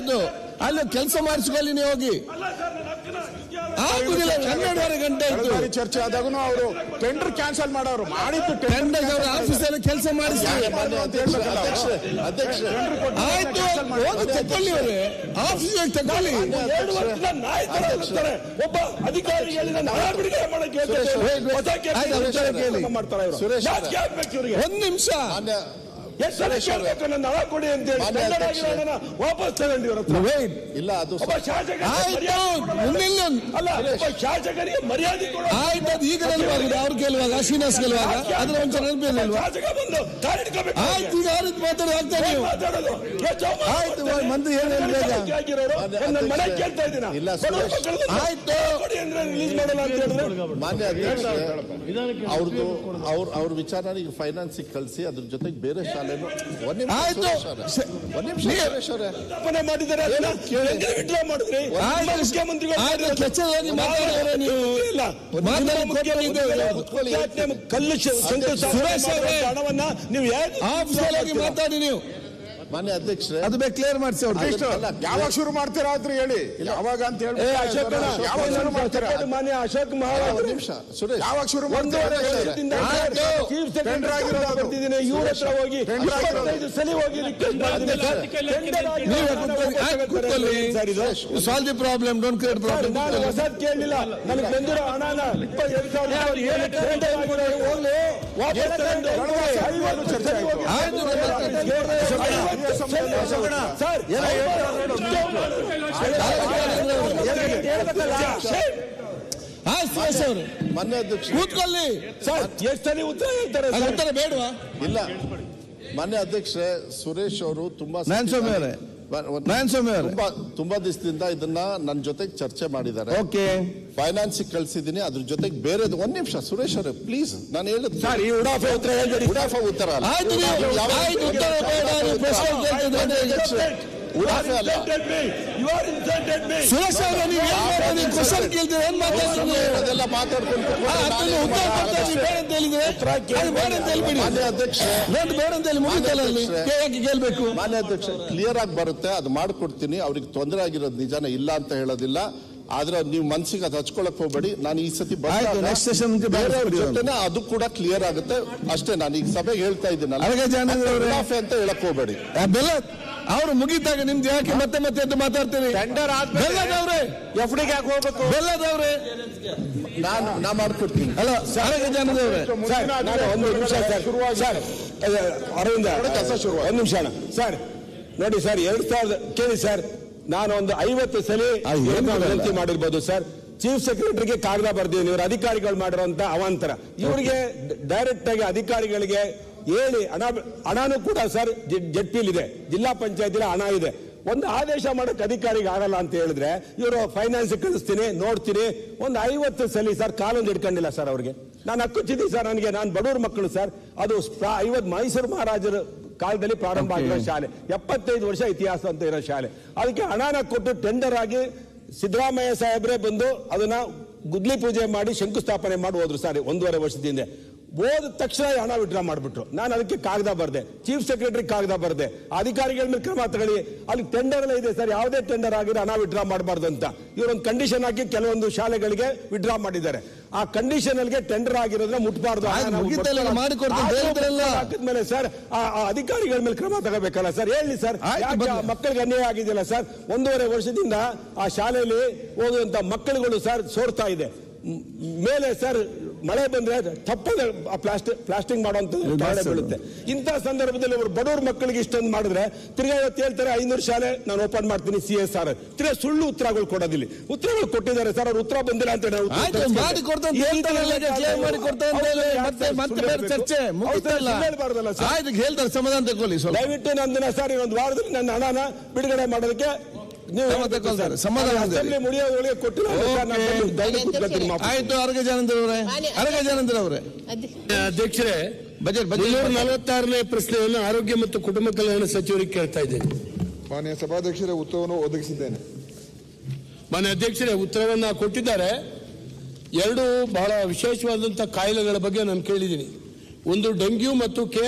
ಇದ್ದು ಅಲ್ಲಿ ಕೆಲಸ ಮಾಡಿಸ್ಕೊಳ್ಳಿ ನೀವು ಹೋಗಿ. ಆಗುದಿಲ್ಲ ಹನ್ನೆರಡುವರೆ ಗಂಟೆ ಆಯ್ತು. ಚರ್ಚೆ ಆದಾಗೂ ಅವರು ಟೆಂಡರ್ ಕ್ಯಾನ್ಸಲ್ ಮಾಡೋರು. ಮಾಡಿದ್ದು ಟೆಂಡರ್ ಅವ್ರ ಆಫೀಸಲ್ಲಿ ಕೆಲಸ ಮಾಡಿಸಿ ಆಯ್ತು ಹೋಗಿ ತಕೊಳ್ಳಿ ಅವ್ರೆ. ಆಫೀಸಿಗೆ ತಕೊಳ್ಳಿ ಎರಡು ವರ್ಷದ ನಾಯಕರು ಇರ್ತಾರೆ. ಒಬ್ಬ ಅಧಿಕಾರಿ ಕೇಳಿ. ಒಂದ್ ನಿಮಿಷ. ಎಷ್ಟು ಸಲ ಕೇಳ್ಬೇಕು ನನ್ನ ಹಣ ಕೊಡಿ ಅಂತ ವಾಪಸ್. ಇಲ್ಲ ಅದು ಒಬ್ಬ ಶಾಸಕ ಆಯ್ತು ಅಲ್ಲ ಒಬ್ಬ ಶಾಸಕರಿಗೆ ಮರ್ಯಾದೆ ಕೊಡೋ ಆಯ್ತು ಅದು ಈಗ ನೆನಪಾಗಿದೆ ಅವ್ರು ಗೆಲ್ಲುವಾಗ ಅಶ್ವಿನಾಸ್ ಗೆಲ್ಲುವಾಗ ಅದ್ರ ಒಂಚೂರು ನೆನಪಿಲ್ಲ ಶಾಸಕ ಬಂದು ಆಯ್ತು ಈಗ ಆ ರೀತಿ ಮಾತಾಡಿ ಆಗ್ತಾ ನೀವು. ಮಾತಾಡೋದು. ಆಯ್ತು. ಮಂತ್ರಿ ಏನು ನನ್ನ ಮನೆ ಕೇಳ್ತಾ ಇದ್ದೀನಿ ಇಲ್ಲ, ಆಯ್ತು. ಕೊಡಿ ಅಂದ್ರೆ ರಿಲೀಸ್ ಮಾಡಲ್ಲ ಅಂತ ಹೇಳಿದ್ರೆ. ಮಾನ್ಯ ಅಧ್ಯಕ್ಷ ಅವ್ರದ್ದು ಅವ್ರ ಅವ್ರ ವಿಚಾರ ಈಗ ಫೈನಾನ್ಸಿಗೆ ಕಳಿಸಿ ಅದ್ರ ಜೊತೆಗೆ ಬೇರೆ ನಿಮಿಷ ಆಯ್ತು. ಅದನ್ನ ಹೆಂಗೆ ವಿಡ್ರಾ ಮಾಡಿದ್ರಿ. ಮುಖ್ಯಮಂತ್ರಿಗಳು ಮಾತಾಡಿದ್ರೆ ನೀವು ಇಲ್ಲ. ಕಲ್ಲು ಶಂಕು ಸುರೇಶ್ ಅವರೇ. ಹಣವನ್ನ ನೀವು ಹೇಗೆ ಮಾತಾಡಿ ನೀವು. ಮಾನ್ಯ ಅಧ್ಯಕ್ಷರೇ ಅದು ಬೇಕು ಕ್ಲಿಯರ್ ಮಾಡಿಸಿ ಅವ್ರು. ಅಲ್ಲ, ಯಾವಾಗ ಶುರು ಮಾಡ್ತೀರಾ ಆದ್ರೂ ಹೇಳಿ? ಯಾವಾಗ ಅಂತ ಹೇಳಿ ಅಶೋಕ್ ಯಾವಾಗ ಶುರು ಮಾಡ್ತೀರಾ? ಮಾನ್ಯ ಅಶೋಕ್ ಮಹಾರಾಜ್ ಒಂದ್ ನಿಮಿಷ ಸುರೇಶ್. ಯಾವಾಗ ಶುರು ಮಾಡ್ತೀರಾ ಟೆಂಡರ್ ಆಗಿರೋದು. ಬರ್ತಿದ್ದೀನಿ ಇವ್ರ ಹತ್ರ ಹೋಗಿ ಇಪ್ಪತ್ತೈದು ಸಲ ಹೋಗಿ solve the problem don't create problem ನಾನು ಹೊಸದ್ ಕೇಳಲಿಲ್ಲ. ನನಗೆ ಬಂದಿರೋ ಹಣನ ಇಪ್ಪತ್ತೆರಡು ಸಾವಿರ ಹೋಗ್ಲಿ. ಸರ್ ಸುರೇಶ್ ಅವರು. ಮಾನ್ಯ ಅಧ್ಯಕ್ಷ ಕೂತ್ಕೊಳ್ಳಿ ಸರ್. ಎಷ್ಟು ಸಲ ಉತ್ತರ ಹೇಳ್ತಾರೆ ಉತ್ತರ ಬೇಡವಾ? ಇಲ್ಲ. ಮಾನ್ಯ ಅಧ್ಯಕ್ಷರೇ ಸುರೇಶ್ ಅವರು ತುಂಬಾ. ತುಂಬಾ ತುಂಬಾ ದಿವಸದಿಂದ ಇದನ್ನ ನನ್ನ ಜೊತೆಗೆ ಚರ್ಚೆ ಮಾಡಿದ್ದಾರೆ. ಓಕೆ. ಫೈನಾನ್ಸ್ ಕಳ್ಸಿದೀನಿ ಅದ್ರ ಜೊತೆಗೆ ಬೇರೆ ಒಂದ್ ನಿಮಿಷ ಸುರೇಶ್ ಅವರೇ ಪ್ಲೀಸ್ ನಾನು ಹೇಳಿದ್ ಸರ್ ಈ ಉಡಾಫ ಉತ್ತರ ಉಡಾಫ ಉತ್ತರ ಉಡಾಫೆ ಅಲ್ಲ ಸುರೇಶ್ ಅವರೇ ನೀವು ಏನ್ ಮಾಡೋದು ಕ್ವಶನ್ ಕೇಳ್ತೀರಿ? ಏನ್ ಮಾತಾಡ್ತೀರಿ? ಅದೆಲ್ಲ ಮಾತಾಡ್ಕೊಂಡು ಅದನ್ನು ಉತ್ತರ ಕೊಡ್ತಾ ನೀವು ಬೇಡ ಅಂತ ಹೇಳಿದ್ರೆ ಅದು ಬೇಡ ಅಂತ ಹೇಳ್ಬಿಡಿ. ಮಾನ್ಯ ಅಧ್ಯಕ್ಷ ನೋಡಿ ಬೇಡ ಅಂತ ಹೇಳಿ ಮುಗಿತಲ್ಲ ಅಲ್ಲಿ? ಯಾಕೆ ಕೇಳ್ಬೇಕು? ಮಾನ್ಯ ಅಧ್ಯಕ್ಷ ಕ್ಲಿಯರ್ ಆಗಿ ಬರುತ್ತೆ. ಅದು ಮಾಡ್ಕೊಡ್ತೀನಿ. ಅವ್ರಿಗೆ ತೊಂದರೆ ಆಗಿರೋದು ನಿಜಾನ ಇಲ್ಲ ಅಂತ ಹೇಳೋದಿಲ್ಲ. ಆದ್ರೆ ನೀವು ಮನ್ಸಿಗೆ ಅದು ಹಚ್ಕೊಳಕ್ ಹೋಗ್ಬೇಡಿ. ನಾನು ಈ ಸತಿ ಅವ್ರನ್ನ. ಅದು ಕೂಡ ಕ್ಲಿಯರ್ ಆಗುತ್ತೆ. ಅಷ್ಟೇ ನಾನು ಈಗ ಸಭೆಗೆ ಹೇಳ್ತಾ ಇದ್ದೀನಿ ಅಂತ ಹೇಳಕ್ ಹೋಗ್ಬೇಡಿ. ಅವ್ರು ಮುಗಿತಾಗ ನಿಮ್ದು ಯಾಕೆ ಮತ್ತೆ ಮತ್ತೆ ಎದ್ದು ಮಾತಾಡ್ತೀನಿ ಟೆಂಡರ್ ಬೆಲ್ಲದವ್ರೆ ಎಫ್ ಡಿಗೆ ಯಾಕೆ ಹೋಗ್ಬೇಕು? ಬೆಲ್ಲದವ್ರೆ ನಾನು ನಾ ಮಾಡ್ಕೊಡ್ತೀನಿ. ಅಲ್ಲ ಸಾರಿಗೆ ಜನದವ್ರೆ ಸರ್ ನಾನು ಒಂದು ನಿಮಿಷ ಸರ್. ಅರವಿಂದ ಕೆಲಸ ಶುರು ಒಂದು ನಿಮಿಷ. ಸರ್ ನೋಡಿ ಸರ್ ಎರಡ್ ಸಾವಿರದ ಕೇಳಿ ಸರ್. ನಾನು ಒಂದು ಐವತ್ತು ಸಲ ವಿನಂತಿ ಮಾಡಿರ್ಬೋದು ಸರ್. ಚೀಫ್ ಸೆಕ್ರೆಟರಿಗೆ ಕಾಗದ ಬರ್ದಿದ್ದೀನಿ. ಇವರು ಅಧಿಕಾರಿಗಳು ಮಾಡಿರುವಂತ ಅವಾಂತರ. ಇವರಿಗೆ ಡೈರೆಕ್ಟ್ ಆಗಿ ಅಧಿಕಾರಿಗಳಿಗೆ ಹೇಳಿ ಹಣ ಹಣನೂ ಕೂಡ ಸರ್ ಜೆಡ್ ಇದೆ. ಜಿಲ್ಲಾ ಪಂಚಾಯತಿನ ಹಣ ಇದೆ. ಒಂದು ಆದೇಶ ಮಾಡಕ್ ಅಧಿಕಾರಿಗೆ ಆಗಲ್ಲ ಅಂತ ಹೇಳಿದ್ರೆ ಇವರು ಫೈನಾನ್ಸ್ ಕಳಿಸ್ತೀನಿ ನೋಡ್ತೀನಿ. ಒಂದು ಐವತ್ತು ಸಲ ಸರ್ ಕಾಲೊಂದು ಇಟ್ಕೊಂಡಿಲ್ಲ ಸರ್ ಅವ್ರಿಗೆ. ನಾನು ಹಕ್ಕುಚ್ಚಿದ್ದೀನಿ ಸರ್ ನನಗೆ. ನಾನು ಬಡವ್ರ ಮಕ್ಕಳು ಸರ್. ಅದು ಐವತ್ತು ಮೈಸೂರು ಮಹಾರಾಜರ ಕಾಲದಲ್ಲಿ ಪ್ರಾರಂಭ ಆಗಿರೋ ಶಾಲೆ. ಎಪ್ಪತ್ತೈದು ವರ್ಷ ಇತಿಹಾಸ ಅಂತ ಇರೋ ಶಾಲೆ. ಅದಕ್ಕೆ ಹಣನ ಕೊಟ್ಟು ಟೆಂಡರ್ ಆಗಿ ಸಿದ್ದರಾಮಯ್ಯ ಸಾಹೇಬ್ರೆ ಬಂದು ಅದನ್ನ ಗುದ್ಲಿ ಪೂಜೆ ಮಾಡಿ ಶಂಕುಸ್ಥಾಪನೆ ಮಾಡಿ ಹೋದ್ರು ಸರ್ ಒಂದೂವರೆ ವರ್ಷದಿಂದ ಹೋದ ತಕ್ಷಣ ಹಣ ವಿಡ್ರಾ ಮಾಡಿಬಿಟ್ರು. ನಾನು ಅದಕ್ಕೆ ಕಾಗದ ಬರ್ದೆ. ಚೀಫ್ ಸೆಕ್ರೆಟರಿ ಕಾಗದ ಬರ್ದೆ. ಅಧಿಕಾರಿಗಳ ಮೇಲೆ ಕ್ರಮ ತಗೊಳ್ಳಿ. ಅಲ್ಲಿ ಟೆಂಡರ್ ಎಲ್ಲ ಇದೆ ಸರ್. ಯಾವುದೇ ಟೆಂಡರ್ ಆಗಿರೋ ಹಣ ವಿಡ್ರಾ ಮಾಡಬಾರ್ದು ಅಂತ. ಇವರೊಂದು ಕಂಡೀಷನ್ ಹಾಕಿ ಕೆಲವೊಂದು ಶಾಲೆಗಳಿಗೆ ವಿಡ್ರಾ ಮಾಡಿದ್ದಾರೆ. ಆ ಕಂಡೀಷನ್ ಅಲ್ಲಿ ಟೆಂಡರ್ ಆಗಿರೋದನ್ನ ಮುಟ್ಬಾರ್ದು. ಹಾಕಿದ್ಮೇಲೆ ಸರ್ ಆ ಅಧಿಕಾರಿಗಳ ಮೇಲೆ ಕ್ರಮ ತಗೋಬೇಕಲ್ಲ ಸರ್. ಹೇಳಿ ಸರ್. ಮಕ್ಕಳಿಗೆ ಅನ್ಯಾಯ ಆಗಿದೆಯಲ್ಲ ಸರ್? ಒಂದೂವರೆ ವರ್ಷದಿಂದ ಆ ಶಾಲೆಯಲ್ಲಿ ಓದುವಂತ ಮಕ್ಕಳುಗಳು ಸರ್ ಸೋರ್ತಾ ಇದೆ. ಮೇಲೆ ಸರ್ ಮಳೆ ಬಂದ್ರೆ ತಪ್ಪದೆ ಪ್ಲಾಸ್ಟಿಕ್ ಪ್ಲಾಸ್ಟಿಂಗ್ ಮಾಡುವಂಥದ್ದು ತಾಳೆ ಬೀಳುತ್ತೆ. ಇಂಥ ಸಂದರ್ಭದಲ್ಲಿ ಅವರು ಬಡವ್ರ ಮಕ್ಕಳಿಗೆ ಇಷ್ಟೊಂದು ಮಾಡಿದ್ರೆ ತಿರ್ಗಾ ಇವತ್ತು ಹೇಳ್ತಾರೆ ಐನೂರು ಶಾಲೆ ನಾನು ಓಪನ್ ಮಾಡ್ತೀನಿ ಸಿ ಎಸ್ ಆರ್ ತಿರ್ಗಾ ಸುಳ್ಳು ಉತ್ತರಗಳು ಕೊಡೋದಿಲ್ಲ. ಉತ್ತರಗಳು ಕೊಟ್ಟಿದ್ದಾರೆ ಸರ್ ಅವ್ರು ಉತ್ತರ ಬಂದಿಲ್ಲ ಅಂತ ಹೇಳಿ ಹೇಳ್ತಾರೆ ಸಮಾಧಾನ ತಗೊಳ್ಳಿ ದಯವಿಟ್ಟು ನಂದಿನ ಸರ್ ಇನ್ನೊಂದು ವಾರದಲ್ಲಿ ನನ್ನ ಹಣನ ಬಿಡುಗಡೆ ಮಾಡೋದಕ್ಕೆ. ಸಮಾಧಾನ ಮುಡಿಯೋದ್ರೊಳಗೆ ಕೊಟ್ಟಿಲ್ಲ. ಆಯ್ತು ಅರಗ ಜಾನಂದ್ರ ಅವರೇ ಅರಗ ಜಾನಂದ್ರ ಅವರೇ. ಅಧ್ಯಕ್ಷರೇ ಬಜೆಟ್ ಬಜೆಟ್. ಮುನ್ನೂರ ನಲವತ್ತಾರನೇ ಪ್ರಶ್ನೆಯನ್ನು ಆರೋಗ್ಯ ಮತ್ತು ಕುಟುಂಬ ಕಲ್ಯಾಣ ಸಚಿವರಿಗೆ ಕೇಳ್ತಾ ಇದ್ದೇನೆ. ಮಾನ್ಯ ಸಭಾಧ್ಯಕ್ಷರ ಉತ್ತರವನ್ನು ಒದಗಿಸಿದ್ದೇನೆ. ಮಾನ್ಯ ಅಧ್ಯಕ್ಷರೇ ಉತ್ತರವನ್ನ ಕೊಟ್ಟಿದ್ದಾರೆ. ಎರಡು ಬಹಳ ವಿಶೇಷವಾದಂತಹ ಕಾಯಿಲೆಗಳ ಬಗ್ಗೆ ನಾನು ಕೇಳಿದ್ದೀನಿ. ಒಂದು ಡೆಂಗ್ಯೂ ಮತ್ತು ಕೆ